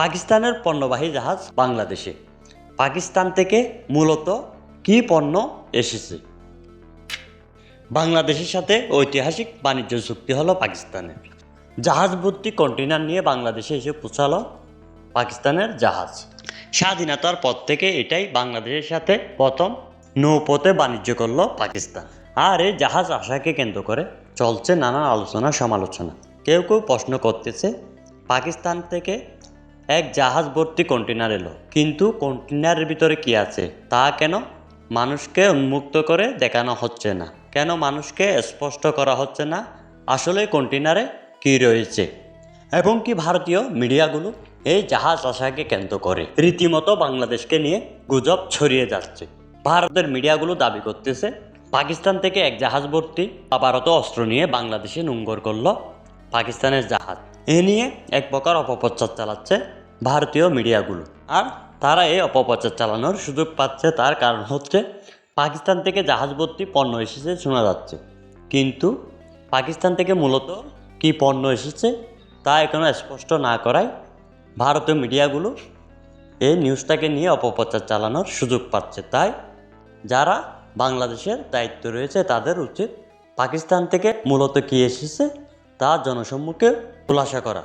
পাকিস্তানের পণ্যবাহী জাহাজ বাংলাদেশে। পাকিস্তান থেকে মূলত কি পণ্য এসেছে? বাংলাদেশের সাথে ঐতিহাসিক বাণিজ্য চুক্তি হলো পাকিস্তানের। জাহাজ ভর্তি কন্টেনার নিয়ে বাংলাদেশে এসে পৌঁছালো পাকিস্তানের জাহাজ। স্বাধীনতার পর থেকে এটাই বাংলাদেশের সাথে প্রথম নৌপথে বাণিজ্য করল পাকিস্তান। আর এই জাহাজ আসাকে কেন্দ্র করে চলছে নানান আলোচনা সমালোচনা কেউ কেউ প্রশ্ন করতেছে, পাকিস্তান থেকে এক জাহাজ ভর্তি কন্টেনার এলো। কিন্তু কন্টেনারের ভিতরে কি আছে, তা কেন মানুষকে উন্মুক্ত করে দেখানো হচ্ছে না? কেন মানুষকে স্পষ্ট করা হচ্ছে না? আসলে কন্টেনারে কি রয়েছে? এবং কি ভারতীয় মিডিয়াগুলো এই জাহাজ আশাকে কেন্দ্র করে? রীতিমতো বাংলাদেশকে নিয়ে গুজব ছড়িয়ে যাচ্ছে। ভারতের মিডিয়াগুলো দাবি করতেছে, পাকিস্তান থেকে এক জাহাজ ভর্তি আবারত অস্ত্র নিয়ে বাংলাদেশে নোঙ্গর করল পাকিস্তানের জাহাজ। এ নিয়ে এক প্রকার অপপ্রচার চালাচ্ছে ভারতীয় মিডিয়াগুলো। আর তারা এই অপপ্রচার চালানোর সুযোগ পাচ্ছে, তার কারণ হচ্ছে পাকিস্তান থেকে জাহাজ ভর্তি পণ্য এসেছে শোনা যাচ্ছে। কিন্তু পাকিস্তান থেকে মূলত কি পণ্য এসেছে তা এখনও স্পষ্ট না করায় ভারতীয় মিডিয়াগুলো এই নিউজটাকে নিয়ে অপপ্রচার চালানোর সুযোগ পাচ্ছে। তাই যারা বাংলাদেশের দায়িত্ব রয়েছে, তাদের উচিত পাকিস্তান থেকে মূলত কী এসেছে তা জনসম্মুখে খোলাসা করা।